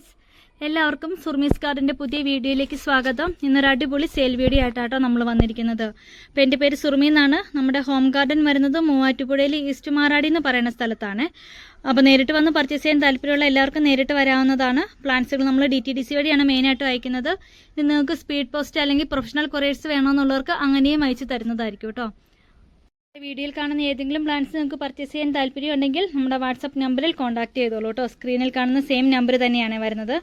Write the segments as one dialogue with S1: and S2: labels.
S1: Friends എല്ലാവർക്കും സുർമീസ് കാർഡിന്റെ പുതിയ വീഡിയോയിലേക്ക് സ്വാഗതം. ഇന്നൊരു അടിപൊളി സെയിൽ വീഡിയോ ആയിട്ടാട്ടോ നമ്മൾ വന്നിരിക്കുന്നത്. അപ്പോൾ എന്റെ പേര് സുർമി എന്നാണ്. നമ്മുടെ ഹോം ഗാർഡൻ വരുന്നത് മൂവാറ്റുപുഴയിൽ ഈസ്റ്റ് മാറാടി എന്ന് പറയുന്ന സ്ഥലത്താണ്. അപ്പോൾ നേരിട്ട് വന്ന് പർച്ചേസ് ചെയ്യാൻ താല്പര്യമുള്ള എല്ലാവർക്കും നേരിട്ട് വരാവുന്നതാണ്. പ്ലാൻസുകൾ നമ്മൾ ഡി ടി ഡി സി വഴിയാണ് മെയിനായിട്ട് അയക്കുന്നത്. ഇത് നിങ്ങൾക്ക് സ്പീഡ് പോസ്റ്റ് അല്ലെങ്കിൽ പ്രൊഫഷണൽ കൊറിയേഴ്സ് വേണമെന്നുള്ളവർക്ക് അങ്ങനെയും അയച്ചു തരുന്നതായിരിക്കും കേട്ടോ വീഡിയോയിൽ കാണുന്ന ഏതെങ്കിലും പ്ലാൻസ് നിങ്ങൾക്ക് പർച്ചേസ് ചെയ്യാൻ താല്പര്യമുണ്ടെങ്കിൽ നമ്മുടെ വാട്സപ്പ് നമ്പറിൽ കോൺടാക്ട് ചെയ്തോളൂ കേട്ടോ. സ്ക്രീനിൽ കാണുന്ന സെയിം നമ്പർ തന്നെയാണ് വരുന്നത്.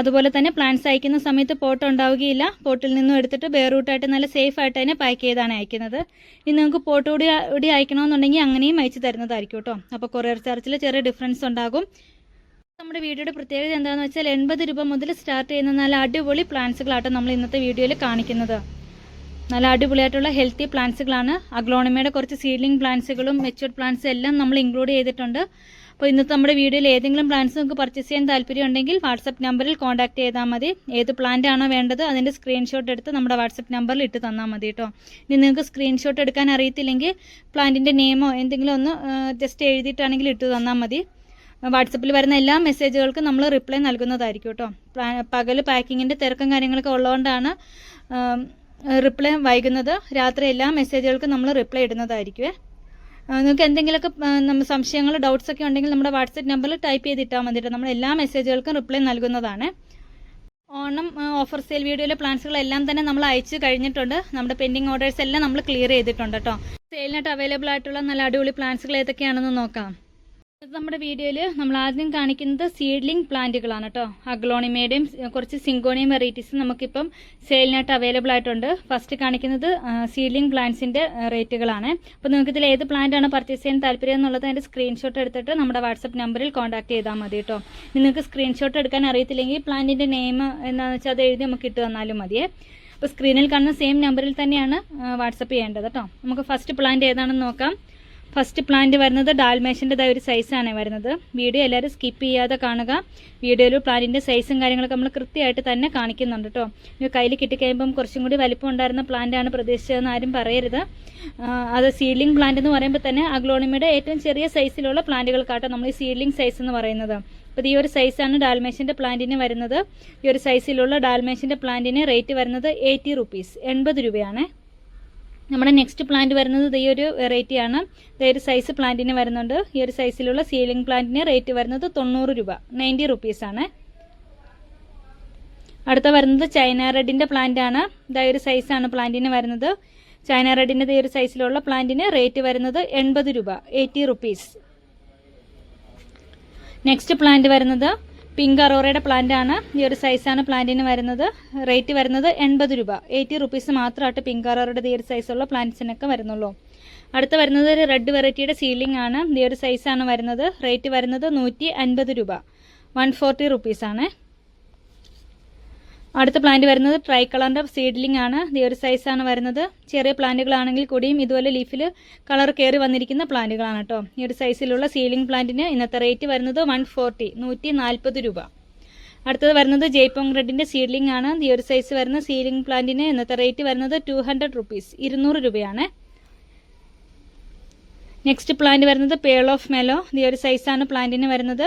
S1: അതുപോലെ തന്നെ പ്ലാൻസ് അയക്കുന്ന സമയത്ത് പോട്ട് ഉണ്ടാവുകയില്ല. പോട്ടിൽ നിന്നും എടുത്തിട്ട് ബെയറൂട്ടായിട്ട് നല്ല സേഫ് ആയിട്ട് തന്നെ പാക്ക് ചെയ്താണ് അയക്കുന്നത്. ഇനി നിങ്ങൾക്ക് പോട്ട് കൂടി കൂടി അയക്കണമെന്നുണ്ടെങ്കിൽ അങ്ങനെയും അയച്ചു തരുന്നതായിരിക്കും കേട്ടോ. അപ്പോൾ കൊറിയർ ചാർജിൽ ചെറിയ ഡിഫറൻസ് ഉണ്ടാകും. നമ്മുടെ വീഡിയോയുടെ പ്രത്യേകത എന്താണെന്ന് വെച്ചാൽ എൺപത് രൂപ മുതൽ സ്റ്റാർട്ട് ചെയ്യുന്ന നല്ല അടിപൊളി പ്ലാന്റ്സുകളാട്ടോ നമ്മൾ ഇന്നത്തെ വീഡിയോയിൽ കാണിക്കുന്നത്. നല്ല അടിപൊളിയായിട്ടുള്ള ഹെൽത്തി പ്ലാന്റ്സുകളാണ് അഗ്ലോണിമയുടെ കുറച്ച് സീഡ്ലിംഗ് പ്ലാന്റ്സുകളും മെച്ചുവർഡ് പ്ലാന്റ്സും എല്ലാം നമ്മൾ ഇൻക്ലൂഡ് ചെയ്തിട്ടുണ്ട്. അപ്പോൾ ഇന്നത്തെ നമ്മുടെ വീഡിയോയിൽ ഏതെങ്കിലും പ്ലാന്റ്സ് നിങ്ങൾക്ക് പർച്ചേസ് ചെയ്യാൻ താല്പര്യമുണ്ടെങ്കിൽ വാട്സപ്പ് നമ്പറിൽ കോൺടാക്ട് ചെയ്താൽ മതി. ഏത് പ്ലാന്റ് ആണോ വേണ്ടത് അതിന്റെ സ്ക്രീൻഷോട്ട് എടുത്ത് നമ്മുടെ വാട്സപ്പ് നമ്പറിൽ ഇട്ട് തന്നാൽ മതി കേട്ടോ. ഇനി നിങ്ങൾക്ക് സ്ക്രീൻഷോട്ട് എടുക്കാൻ അറിയത്തില്ലെങ്കിൽ പ്ലാന്റിന്റെ നെയിമോ എന്തെങ്കിലും ഒന്ന് ജസ്റ്റ് എഴുതിയിട്ടാണെങ്കിൽ ഇട്ട് തന്നാൽ മതി. വാട്സപ്പിൽ വരുന്ന എല്ലാ മെസ്സേജുകൾക്കും നമ്മൾ റിപ്ലൈ നൽകുന്നതായിരിക്കും കേട്ടോ. പകൽ പാക്കിങ്ങിന്റെ തിരക്കും കാര്യങ്ങളൊക്കെ ഉള്ളതുകൊണ്ടാണ് റിപ്ലൈ വൈകുന്നത്. രാത്രി എല്ലാ മെസ്സേജുകൾക്കും നമ്മൾ റിപ്ലൈ ഇടുന്നതായിരിക്കുമേ നിങ്ങൾക്ക് എന്തെങ്കിലുമൊക്കെ നമ്മൾ സംശയങ്ങൾ ഡൗട്ട്സ് ഒക്കെ ഉണ്ടെങ്കിൽ നമ്മുടെ വാട്സപ്പ് നമ്പറിൽ ടൈപ്പ് ചെയ്തിട്ടാൽ മതിയിട്ട് നമ്മൾ എല്ലാ മെസ്സേജുകൾക്കും റിപ്ലൈ നൽകുന്നതാണ്. ഓണം ഓഫർ സെയിൽ വീഡിയോയിലെ പ്ലാൻസുകളെല്ലാം തന്നെ നമ്മൾ അയച്ചു കഴിഞ്ഞിട്ടുണ്ട്. നമ്മുടെ പെൻഡിങ് ഓർഡേഴ്സ് എല്ലാം നമ്മൾ ക്ലിയർ ചെയ്തിട്ടുണ്ട് കേട്ടോ സെയിലിനായിട്ട് അവൈലബിൾ ആയിട്ടുള്ള നല്ല അടിപൊളി പ്ലാൻസുകൾ ഏതൊക്കെയാണെന്ന് നോക്കാം. നമ്മുടെ വീഡിയോയിൽ നമ്മൾ ആദ്യം കാണിക്കുന്നത് സീഡ്ലിംഗ് പ്ലാന്റുകളാണ് കേട്ടോ അഗ്ലോണിമയുടെയും കുറച്ച് സിങ്കോണിയം വെറൈറ്റീസ് നമുക്കിപ്പം സെയിലിനായിട്ട് അവൈലബിൾ ആയിട്ടുണ്ട്. ഫസ്റ്റ് കാണിക്കുന്നത് സീഡ്ലിംഗ് പ്ലാന്റ്സിന്റെ റേറ്റുകളാണ് അപ്പോൾ നിങ്ങൾക്ക് ഇതിൽ ഏത് പ്ലാന്റാണ് പർച്ചേസ് ചെയ്യാൻ താല്പര്യം എന്നുള്ളത് അതിന്റെ സ്ക്രീൻഷോട്ട് എടുത്തിട്ട് നമ്മുടെ വാട്സപ്പ് നമ്പറിൽ കോൺടാക്ട് ചെയ്താൽ മതി കേട്ടോ നിങ്ങൾക്ക് സ്ക്രീൻഷോട്ട് എടുക്കാൻ അറിയത്തില്ലെങ്കിൽ പ്ലാന്റിന്റെ നെയിം എന്താണെന്ന് വെച്ചാൽ അത് എഴുതി നമുക്ക് ഇട്ട് തന്നാലും മതിയേ. അപ്പോൾ സ്ക്രീനിൽ കാണുന്ന സെയിം നമ്പറിൽ തന്നെയാണ് വാട്സപ്പ് ചെയ്യേണ്ടത് കേട്ടോ നമുക്ക് ഫസ്റ്റ് പ്ലാന്റ് ഏതാണെന്ന് നോക്കാം. ഫസ്റ്റ് പ്ലാന്റ് വരുന്നത് ഡാൽമേഷന്റെതായ ഒരു സൈസാണ് വരുന്നത്. വീഡിയോ എല്ലാവരും സ്കിപ്പ് ചെയ്യാതെ കാണുക. വീഡിയോയിൽ പ്ലാന്റിന്റെ സൈസും കാര്യങ്ങളൊക്കെ നമ്മൾ കൃത്യമായിട്ട് തന്നെ കാണിക്കുന്നുണ്ട് കേട്ടോ കയ്യിൽ കിട്ടിക്കഴിയുമ്പം കുറച്ചും കൂടി വലിപ്പം ഉണ്ടായിരുന്ന പ്ലാന്റാണ് പ്രതീക്ഷിച്ചതെന്ന് ആരും പറയരുത്. അത് സീഡ്ലിംഗ് പ്ലാന്റ് എന്ന് പറയുമ്പോൾ തന്നെ അഗ്ലോണിമയുടെ ഏറ്റവും ചെറിയ സൈസിലുള്ള പ്ലാന്റുകൾക്കാട്ടോ നമ്മൾ ഈ സീഡ്ലിംഗ് സൈസ് എന്ന് പറയുന്നത്. അപ്പോൾ ഈ ഒരു സൈസാണ് ഡാൽമേഷന്റെ പ്ലാന്റിന് വരുന്നത്. ഈ ഒരു സൈസിലുള്ള ഡാൽമേഷന്റെ പ്ലാന്റിന് റേറ്റ് വരുന്നത് എയ്റ്റി റുപ്പീസ് എൺപത് രൂപയാണ്. നമ്മുടെ നെക്സ്റ്റ് പ്ലാന്റ് വരുന്നത് ഈ ഒരു വെറൈറ്റിയാണ് ഇതേ ഒരു സൈസ് പ്ലാന്റിന് വരുന്നുണ്ട്. ഈ ഒരു സൈസിലുള്ള സീലിംഗ് പ്ലാന്റിന് റേറ്റ് വരുന്നത് തൊണ്ണൂറ് രൂപ. നയന്റി റുപ്പീസാണ് അടുത്ത വരുന്നത് ചൈന റെഡിന്റെ ആണ്. ഇതാ ഒരു സൈസാണ് പ്ലാന്റിന് വരുന്നത്. ചൈന റെഡിന്റെ ഈ ഒരു സൈസിലുള്ള പ്ലാന്റിന് റേറ്റ് വരുന്നത് എൺപത് രൂപ എയ്റ്റി റുപ്പീസ് നെക്സ്റ്റ് പ്ലാന്റ് വരുന്നത് പിങ്ക് അറോറയുടെ പ്ലാന്റ് ആണ്. ഈ ഒരു സൈസാണ് പ്ലാന്റിന് വരുന്നത്. റേറ്റ് വരുന്നത് എൺപത് രൂപ. എയ്റ്റി റുപ്പീസ് മാത്രമായിട്ട് പിങ്ക് അറോറയുടെ ഈ ഒരു സൈസുള്ള പ്ലാന്റ്സിനൊക്കെ വരുന്നുള്ളൂ. അടുത്ത വരുന്നത് ഒരു റെഡ് വെറൈറ്റിയുടെ സീലിംഗ് ആണ്. ഈ ഒരു സൈസാണ് വരുന്നത്. റേറ്റ് വരുന്നത് നൂറ്റി അൻപത് രൂപ. വൺ ഫോർട്ടി റുപ്പീസാണ് അടുത്ത പ്ലാന്റ് വരുന്നത് ട്രൈ കളറിന്റെ സീഡ്ലിംഗ് ആണ്. ഈ ഒരു സൈസാണ് വരുന്നത്. ചെറിയ പ്ലാന്റുകളാണെങ്കിൽ കൂടിയും ഇതുപോലെ ലീഫിൽ കളർ കയറി വന്നിരിക്കുന്ന പ്ലാന്റുകളാണ് കേട്ടോ ഈ ഒരു സൈസിലുള്ള സീലിംഗ് പ്ലാന്റിന് ഇന്നത്തെ റേറ്റ് വരുന്നത് വൺ ഫോർട്ടി നൂറ്റി നാൽപ്പത് രൂപ. അടുത്തത് വരുന്നത് ജയ്പോങ് റെഡിന്റെ സീഡ്ലിംഗ് ആണ്. ഈ ഒരു സൈസ് വരുന്ന സീലിംഗ് പ്ലാന്റിന് ഇന്നത്തെ റേറ്റ് വരുന്നത് ടു ഹൺഡ്രഡ് റുപ്പീസ് ഇരുന്നൂറ് രൂപയാണ്. നെക്സ്റ്റ് പ്ലാന്റ് വരുന്നത് പേൾ ഓഫ് മെലോ ഈ ഒരു സൈസാണ് പ്ലാന്റിന് വരുന്നത്.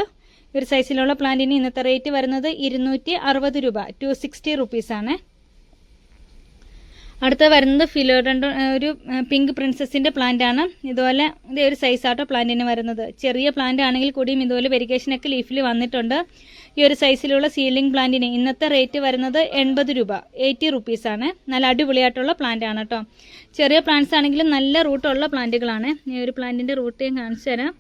S1: ഒരു സൈസിലുള്ള പ്ലാന്റിന് ഇന്നത്തെ റേറ്റ് വരുന്നത് ഇരുന്നൂറ്റി അറുപത് രൂപ. ടു സിക്സ്റ്റി റുപ്പീസാണ് അടുത്ത വരുന്നത് ഫിലോഡൻഡോ ഒരു പിങ്ക് പ്രിൻസസിന്റെ പ്ലാന്റ് ആണ് ഇതുപോലെ ഇതേ ഒരു സൈസ് ആട്ടോ പ്ലാന്റിന് വരുന്നത്. ചെറിയ പ്ലാന്റ് ആണെങ്കിൽ കൂടിയും ഇതുപോലെ വെരിക്കേഷനൊക്കെ ലീഫിൽ വന്നിട്ടുണ്ട്. ഈ ഒരു സൈസിലുള്ള സീലിംഗ് പ്ലാന്റിന് ഇന്നത്തെ റേറ്റ് വരുന്നത് എൺപത് രൂപ. എയ്റ്റി റുപ്പീസാണ് നല്ല അടിപൊളിയായിട്ടുള്ള പ്ലാന്റ് ആണ് കേട്ടോ ചെറിയ പ്ലാന്റ്സ് ആണെങ്കിലും നല്ല റൂട്ടുള്ള പ്ലാന്റുകളാണ്. ഈ ഒരു പ്ലാന്റിന്റെ റൂട്ട് ഞാൻ കാണിച്ചു തരാം.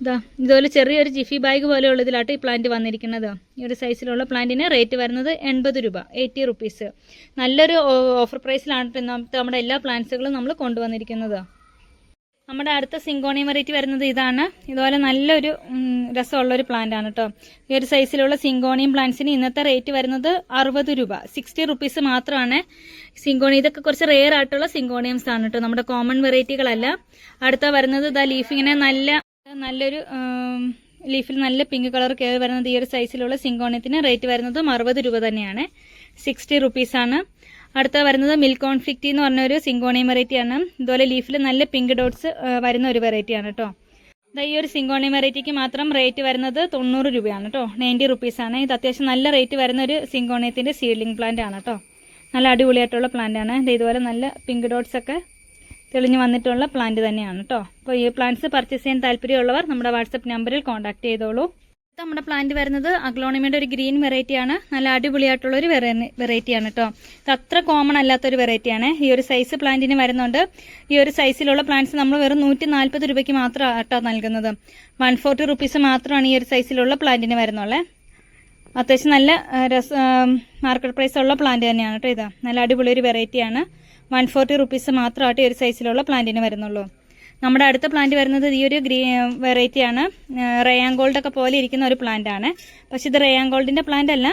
S1: ഇതാ ഇതുപോലെ ചെറിയൊരു ജിഫി ബാഗ് പോലെയുള്ള ഇതിലാട്ടോ ഈ പ്ലാന്റ് വന്നിരിക്കുന്നത്. ഈ ഒരു സൈസിലുള്ള പ്ലാന്റിന് റേറ്റ് വരുന്നത് എൺപത് രൂപ എയ്റ്റി റുപ്പീസ് നല്ലൊരു ഓഫർ പ്രൈസിലാണ് നമ്മുടെ എല്ലാ പ്ലാന്റ്സുകളും നമ്മൾ കൊണ്ടുവന്നിരിക്കുന്നത്. നമ്മുടെ അടുത്ത സിങ്കോണിയം വെറൈറ്റി വരുന്നത് ഇതാണ്. ഇതുപോലെ നല്ലൊരു രസമുള്ള ഒരു പ്ലാന്റ് ആണ് കേട്ടോ ഈ ഒരു സൈസിലുള്ള സിങ്കോണിയം പ്ലാന്റ്സിന് ഇന്നത്തെ റേറ്റ് വരുന്നത് അറുപത് രൂപ സിക്സ്റ്റി റുപ്പീസ് മാത്രമാണ്. സിങ്കോണി ഇതൊക്കെ കുറച്ച് റെയർ ആയിട്ടുള്ള സിങ്കോണിയംസ് ആണ് കേട്ടോ നമ്മുടെ കോമൺ വെറൈറ്റികളല്ല അടുത്ത വരുന്നത് ഇതാ ലീഫിങ്ങനെ നല്ല നല്ലൊരു ലീഫിൽ നല്ല പിങ്ക് കളർ കയറി വരുന്നത് ഈ ഒരു സൈസിലുള്ള സിങ്കോണിയത്തിന് റേറ്റ് വരുന്നതും അറുപത് രൂപ തന്നെയാണ്. സിക്സ്റ്റി റുപ്പീസാണ് അടുത്ത വരുന്നത് മിൽക്ക് കോൺഫ്ലിക്റ്റി എന്ന് പറഞ്ഞ ഒരു സിങ്കോണിയം വെറൈറ്റി ആണ്. ഇതുപോലെ ലീഫിൽ നല്ല പിങ്ക് ഡോട്ട്സ് വരുന്ന ഒരു വെറൈറ്റി ആണ് കേട്ടോ ഈ ഒരു സിങ്കോണിയം വെറൈറ്റിക്ക് മാത്രം റേറ്റ് വരുന്നത് തൊണ്ണൂറ് രൂപയാണ് കേട്ടോ നയന്റി ആണ്. ഇത് അത്യാവശ്യം നല്ല റേറ്റ് വരുന്ന ഒരു സിങ്കോണിയത്തിന്റെ സീഡ്ലിംഗ് പ്ലാന്റ് ആണ് കേട്ടോ നല്ല അടിപൊളിയായിട്ടുള്ള പ്ലാന്റ് ആണ്. ഇതുപോലെ നല്ല പിങ്ക് ഡോട്ട്സ് ഒക്കെ തെളിഞ്ഞു വന്നിട്ടുള്ള പ്ലാന്റ് തന്നെയാണ് കേട്ടോ അപ്പോൾ ഈ പ്ലാന്റ്സ് പർച്ചേസ് ചെയ്യാൻ താല്പര്യമുള്ളവർ നമ്മുടെ വാട്സപ്പ് നമ്പറിൽ കോൺടാക്ട് ചെയ്തോളൂ. നമ്മുടെ പ്ലാന്റ് വരുന്നത് അഗ്ലോണിമയുടെ ഒരു ഗ്രീൻ വെറൈറ്റി ആണ്. നല്ല അടിപൊളിയായിട്ടുള്ള ഒരു വെറൈറ്റി ആണ് കേട്ടോ ഇത് അത്ര കോമൺ അല്ലാത്തൊരു വെറൈറ്റി ആണ്. ഈ ഒരു സൈസ് പ്ലാന്റിന് വരുന്നുണ്ട്. ഈ ഒരു സൈസിലുള്ള പ്ലാന്റ്സ് നമ്മൾ വെറും നൂറ്റി നാൽപ്പത് രൂപയ്ക്ക് മാത്രമാണ് കേട്ടോ നൽകുന്നത്. വൺ ഫോർട്ടി റുപ്പീസ് മാത്രമാണ് ഈ ഒരു സൈസിലുള്ള പ്ലാന്റിന് വരുന്നുള്ളത് അത്യാവശ്യം നല്ല രസ മാർക്കറ്റ് പ്രൈസ് ഉള്ള പ്ലാന്റ് തന്നെയാണ് കേട്ടോ ഇത്. നല്ല അടിപൊളി ഒരു വെറൈറ്റിയാണ് വൺ ഫോർട്ടി റുപ്പീസ് മാത്രമായിട്ട് ഒരു സൈസിലുള്ള പ്ലാന്റിന് വരുന്നുള്ളൂ. നമ്മുടെ അടുത്ത പ്ലാന്റ് വരുന്നത് ഈ ഒരു ഗ്രീ വെറൈറ്റിയാണ് റയാൻ ഗോൾഡ് ഒക്കെ പോലെ ഇരിക്കുന്ന ഒരു പ്ലാന്റ് ആണ്. പക്ഷെ ഇത് റയാൻ ഗോൾഡിന്റെ പ്ലാന്റ് അല്ല.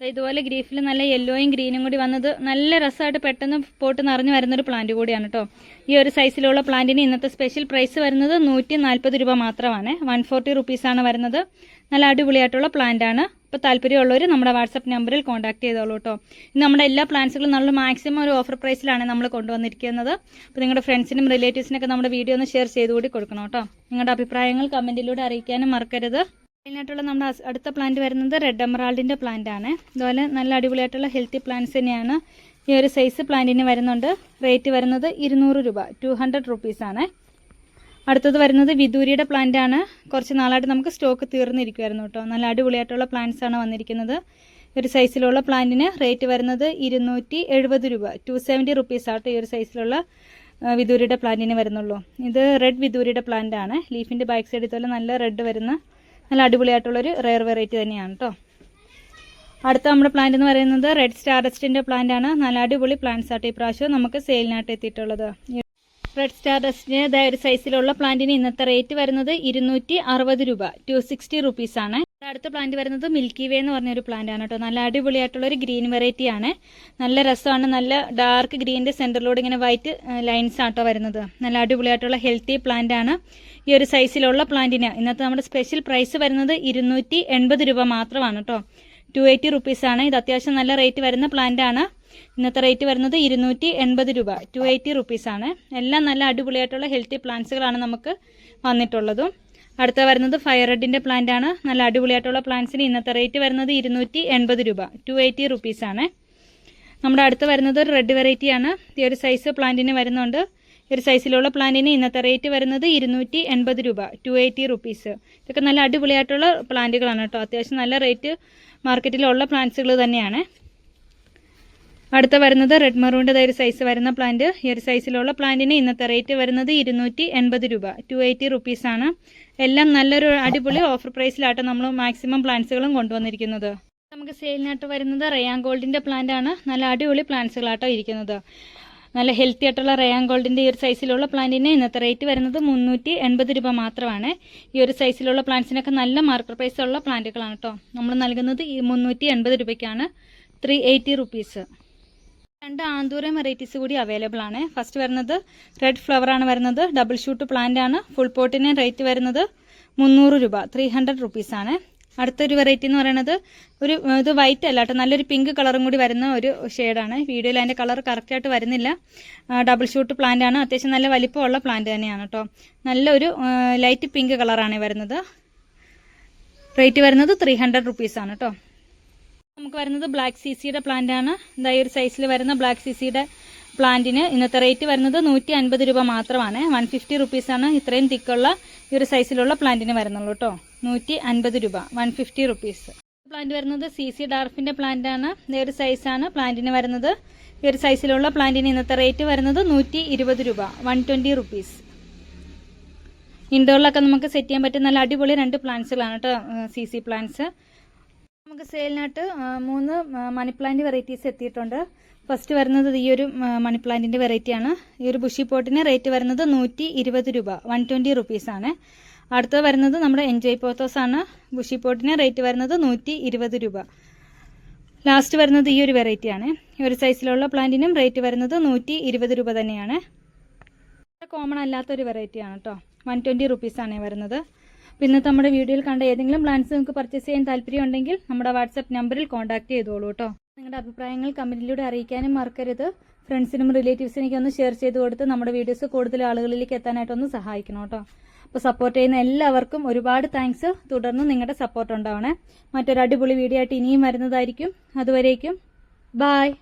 S1: ഇതുപോലെ ഗ്രീഫിൽ നല്ല യെല്ലോയും ഗ്രീനും കൂടി വന്നത് നല്ല രസമായിട്ട് പെട്ടെന്ന് പോട്ട് നിറഞ്ഞു വരുന്നൊരു പ്ലാന്റ് കൂടിയാണ് കേട്ടോ ഈ ഒരു സൈസിലുള്ള പ്ലാന്റിന് ഇന്നത്തെ സ്പെഷ്യൽ പ്രൈസ് വരുന്നത് നൂറ്റി നാൽപ്പത് രൂപ മാത്രമാണ്. വൺ ഫോർട്ടി റുപ്പീസാണ് വരുന്നത്. നല്ല അടിപൊളിയായിട്ടുള്ള പ്ലാന്റ് ആണ്. അപ്പോൾ താല്പര്യമുള്ളവർ നമ്മുടെ വാട്സപ്പ് നമ്പറിൽ കോൺടാക്ട് ചെയ്തോളൂ കേട്ടോ നമ്മുടെ എല്ലാ പ്ലാന്റ്സുകളും നല്ല മാക്സിമം ഒരു ഓഫർ പ്രൈസിലാണ് നമ്മൾ കൊണ്ടുവന്നിരിക്കുന്നത്. അപ്പോൾ നിങ്ങളുടെ ഫ്രണ്ട്സിനും റിലേറ്റീവ്സിനൊക്കെ നമ്മുടെ വീഡിയോ ഒന്ന് ഷെയർ ചെയ്ത് കൂടി കൊടുക്കണം കേട്ടോ നിങ്ങളുടെ അഭിപ്രായങ്ങൾ കമന്റിലൂടെ അറിയിക്കാനും മറക്കരുത്. മെയിനായിട്ടുള്ള നമ്മുടെ അടുത്ത പ്ലാന്റ് വരുന്നത് റെഡ് എമറാൾഡിന്റെ പ്ലാന്റ് ആണ്. അതുപോലെ നല്ല അടിപൊളിയായിട്ടുള്ള ഹെൽത്തി പ്ലാന്റ്സ് തന്നെയാണ്. ഈ ഒരു സൈസ് പ്ലാന്റിന് വരുന്നുണ്ട്. റേറ്റ് വരുന്നത് ഇരുന്നൂറ് രൂപ. ടു ഹൺഡ്രഡ് റുപ്പീസാണ് അടുത്തത് വരുന്നത് വിദൂരിയുടെ പ്ലാന്റ് ആണ്. കുറച്ച് നാളായിട്ട് നമുക്ക് സ്റ്റോക്ക് തീർന്നിരിക്കുമായിരുന്നു കേട്ടോ. നല്ല അടിപൊളിയായിട്ടുള്ള പ്ലാന്റ്സ് ആണ് വന്നിരിക്കുന്നത്. ഒരു സൈസിലുള്ള പ്ലാന്റിന് റേറ്റ് വരുന്നത് ഇരുന്നൂറ്റി എഴുപത് രൂപ. ടു സെവന്റി റുപ്പീസ് ആട്ടോ ഈ ഒരു സൈസിലുള്ള വിദൂരിയുടെ പ്ലാന്റിന് വരുന്നുള്ളൂ. ഇത് റെഡ് വിദൂരിയുടെ പ്ലാന്റ് ആണ്. ലീഫിന്റെ ബാക്ക് സൈഡിൽ തന്നെ നല്ല റെഡ് വരുന്ന നല്ല അടിപൊളിയായിട്ടുള്ളൊരു റെയർ വെറൈറ്റി തന്നെയാണ് കേട്ടോ. അടുത്ത നമ്മുടെ പ്ലാന്റ് എന്ന് പറയുന്നത് റെഡ് സ്റ്റാറസ്റ്റിന്റെ പ്ലാന്റ് ആണ്. നല്ല അടിപൊളി പ്ലാന്റ്സ് ആട്ടോ ഈ പ്രാവശ്യം നമുക്ക് സെയിലിനായിട്ട് എത്തിയിട്ടുള്ളത്. റെഡ് സ്റ്റാർ ഡസ്റ്റിന് ഒരു സൈസിലുള്ള പ്ലാന്റിന് ഇന്നത്തെ റേറ്റ് വരുന്നത് ഇരുന്നൂറ്റി അറുപത് രൂപ. ടു സിക്സ്റ്റി റുപ്പീസ് ആണ്. അടുത്ത പ്ലാന്റ് വരുന്നത് മിൽക്കി വേ എന്ന് പറഞ്ഞൊരു പ്ലാന്റ് ആണ് കേട്ടോ. നല്ല അടിപൊളിയായിട്ടുള്ള ഒരു ഗ്രീൻ വെറൈറ്റി ആണ്. നല്ല രസമാണ്. നല്ല ഡാർക്ക് ഗ്രീനിന്റെ സെന്ററിലൂടെ ഇങ്ങനെ വൈറ്റ് ലൈൻസ് ആട്ടോ വരുന്നത്. നല്ല അടിപൊളിയായിട്ടുള്ള ഹെൽത്തി പ്ലാന്റ് ആണ്. ഈ ഒരു സൈസിലുള്ള പ്ലാന്റിന് ഇന്നത്തെ നമ്മുടെ സ്പെഷ്യൽ പ്രൈസ് വരുന്നത് ഇരുന്നൂറ്റി രൂപ മാത്രമാണ് കേട്ടോ. ടു എയ്റ്റി റുപ്പീസ് ആണ്. ഇത് അത്യാവശ്യം നല്ല റേറ്റ് വരുന്ന പ്ലാന്റ് ആണ്. ഇന്നത്തെ റേറ്റ് വരുന്നത് ഇരുന്നൂറ്റി എൺപത് രൂപ. ടു എയ്റ്റി റുപ്പീസ് ആണ്. എല്ലാം നല്ല അടിപൊളിയായിട്ടുള്ള ഹെൽത്തി പ്ലാന്റ്സുകളാണ് നമുക്ക് വന്നിട്ടുള്ളതും. അടുത്ത വരുന്നത് ഫയർ പ്ലാന്റ് ആണ്. നല്ല അടിപൊളിയായിട്ടുള്ള പ്ലാന്റ്സിന് ഇന്നത്തെ റേറ്റ് വരുന്നത് ഇരുന്നൂറ്റി എൺപത് രൂപ. ടു എയ്റ്റി റുപ്പീസ് ആണ്. നമ്മുടെ അടുത്ത് വരുന്നത് ഒരു റെഡ് വെറൈറ്റി ആണ്. ഈ ഒരു സൈസ് പ്ലാന്റിന് വരുന്നുണ്ട്. ഒരു സൈസിലുള്ള പ്ലാന്റിന് ഇന്നത്തെ റേറ്റ് വരുന്നത് ഇരുന്നൂറ്റി എൺപത് രൂപ. ടു എയ്റ്റി റുപ്പീസ് ഇതൊക്കെ നല്ല അടിപൊളിയായിട്ടുള്ള പ്ലാന്റുകളാണ് കേട്ടോ. അത്യാവശ്യം നല്ല റേറ്റ് മാർക്കറ്റിലുള്ള പ്ലാന്റ്സുകൾ തന്നെയാണ്. അടുത്ത വരുന്നത് റെഡ് മറൂണിന്റെ ഒരു സൈസ് വരുന്ന പ്ലാന്റ് ഈ ഒരു സൈസിലുള്ള പ്ലാന്റിന് ഇന്നത്തെ റേറ്റ് വരുന്നത് ഇരുന്നൂറ്റി എൺപത് രൂപ ടു എയ്റ്റി റുപ്പീസാണ് എല്ലാം നല്ലൊരു അടിപൊളി ഓഫർ പ്രൈസിലാട്ടോ നമ്മൾ മാക്സിമം പ്ലാന്റ്സുകളും കൊണ്ടുവന്നിരിക്കുന്നത്. നമുക്ക് സെയിലിനായിട്ട് വരുന്നത് റയാൻ ഗോൾഡിന്റെ പ്ലാന്റ് ആണ്. നല്ല അടിപൊളി പ്ലാന്റ്സുകളാട്ടോ ഇരിക്കുന്നത്. നല്ല ഹെൽത്തി ആയിട്ടുള്ള റയാൻ ഗോൾഡിന്റെ ഈ ഒരു സൈസിലുള്ള പ്ലാന്റിന് ഇന്നത്തെ റേറ്റ് വരുന്നത് മുന്നൂറ്റി എൺപത് രൂപ മാത്രമാണ്. ഈ ഒരു സൈസിലുള്ള പ്ലാന്റ്സിനൊക്കെ നല്ല മാർക്കറ്റ് പ്രൈസുള്ള പ്ലാന്റുകളാണ് കേട്ടോ നമ്മൾ നൽകുന്നത് ഈ മുന്നൂറ്റി എൺപത് രൂപയ്ക്കാണ്. ത്രീ എയ്റ്റി റുപ്പീസ് രണ്ട് ആന്തൂരം വെറൈറ്റീസ് കൂടി അവൈലബിൾ ആണ്. ഫസ്റ്റ് വരുന്നത് റെഡ് ഫ്ലവർ ആണ് വരുന്നത്. ഡബിൾ ഷൂട്ട് പ്ലാന്റ് ആണ്. ഫുൾ പോട്ടിന് റേറ്റ് വരുന്നത് മുന്നൂറ് രൂപ ത്രീ ഹൺഡ്രഡ് റുപ്പീസ് ആണ്. അടുത്തൊരു വെറൈറ്റി എന്ന് പറയുന്നത് ഒരു ഇത് വൈറ്റ് അല്ല കേട്ടോ നല്ലൊരു പിങ്ക് കളറും കൂടി വരുന്ന ഒരു ഷെയ്ഡാണ് വീഡിയോയിൽ അതിന്റെ കളർ കറക്റ്റായിട്ട് വരുന്നില്ല. ഡബിൾ ഷൂട്ട് പ്ലാന്റ് ആണ്. അത്യാവശ്യം നല്ല വലിപ്പമുള്ള പ്ലാന്റ് തന്നെയാണ് കേട്ടോ. നല്ലൊരു ലൈറ്റ് പിങ്ക് കളറാണ് വരുന്നത്. റേറ്റ് വരുന്നത് ത്രീ ഹൺഡ്രഡ് റുപ്പീസാണ് കേട്ടോ. നമുക്ക് വരുന്നത് ബ്ലാക്ക് സി സിയുടെ പ്ലാന്റ് ആണ്. ഇതാ ഈ ഒരു സൈസിൽ വരുന്ന ബ്ലാക്ക് സി സിയുടെ പ്ലാന്റിന് ഇന്നത്തെ റേറ്റ് വരുന്നത് നൂറ്റി അൻപത് രൂപ മാത്രമാണ്. വൺ ഫിഫ്റ്റി റുപ്പീസാണ് ഇത്രയും തിക്കുള്ള ഈ ഒരു സൈസിലുള്ള പ്ലാന്റിന് വരുന്നുള്ളൂ കേട്ടോ നൂറ്റി അൻപത് രൂപ വൺ ഫിഫ്റ്റി റുപ്പീസ് പ്ലാന്റ് വരുന്നത് സി സി ഡാർഫിന്റെ പ്ലാന്റ് ആണ്. ഈ ഒരു സൈസാണ് പ്ലാന്റിന് വരുന്നത്. ഈ ഒരു സൈസിലുള്ള പ്ലാന്റിന് ഇന്നത്തെ റേറ്റ് വരുന്നത് നൂറ്റി ഇരുപത് രൂപ വൺ ട്വന്റി റുപ്പീസ് ഇൻഡോറിലൊക്കെ നമുക്ക് സെറ്റ് ചെയ്യാൻ പറ്റുന്ന നല്ല അടിപൊളി രണ്ട് പ്ലാന്റ്സുകളാണ് കേട്ടോ സി സി പ്ലാന്റ്സ് നമുക്ക് സെയിലിനായിട്ട് മൂന്ന് മണി പ്ലാന്റ് വെറൈറ്റീസ് എത്തിയിട്ടുണ്ട്. ഫസ്റ്റ് വരുന്നത് ഈ ഒരു മണി പ്ലാന്റിന്റെ വെറൈറ്റിയാണ്. ഈ ഒരു ബുഷി പോട്ടിന് റേറ്റ് വരുന്നത് നൂറ്റി ഇരുപത് രൂപ വൺ ട്വന്റി റുപ്പീസാണ് അടുത്തത് വരുന്നത് നമ്മുടെ എൻജോയ് പോത്തോസ് ആണ്. ബുഷി പോട്ടിന് റേറ്റ് വരുന്നത് നൂറ്റി ഇരുപത് രൂപ. ലാസ്റ്റ് വരുന്നത് ഈ ഒരു വെറൈറ്റിയാണ്. ഈ ഒരു സൈസിലുള്ള പ്ലാന്റിനും റേറ്റ് വരുന്നത് നൂറ്റി ഇരുപത് രൂപ തന്നെയാണ്. കോമൺ അല്ലാത്തൊരു വെറൈറ്റിയാണ് കേട്ടോ. വൺ ട്വന്റി റുപ്പീസാണ് വരുന്നത്. ഇന്നത്തെ നമ്മുടെ വീഡിയോയിൽ കണ്ട ഏതെങ്കിലും പ്ലാൻസ് നിങ്ങൾക്ക് പർച്ചേസ് ചെയ്യാൻ താല്പര്യമുണ്ടെങ്കിൽ നമ്മുടെ വാട്സപ്പ് നമ്പറിൽ കോൺടാക്ട് ചെയ്തോളൂ കേട്ടോ നിങ്ങളുടെ അഭിപ്രായങ്ങൾ കമന്റിലൂടെ അറിയിക്കാനും മറക്കരുത്. ഫ്രണ്ട്സിനും റിലേറ്റീവ്സിനൊക്കെ ഒന്ന് ഷെയർ ചെയ്ത് കൊടുത്ത് നമ്മുടെ വീഡിയോസ് കൂടുതൽ ആളുകളിലേക്ക് എത്താനായിട്ടൊന്ന് സഹായിക്കണം കേട്ടോ അപ്പോൾ സപ്പോർട്ട് ചെയ്യുന്ന എല്ലാവർക്കും ഒരുപാട് താങ്ക്സ് തുടർന്ന് നിങ്ങളുടെ സപ്പോർട്ട് ഉണ്ടാവണേ. മറ്റൊരു അടിപൊളി വീഡിയോ ആയിട്ട് ഇനിയും വരുന്നതായിരിക്കും. അതുവരേക്കും ബായ്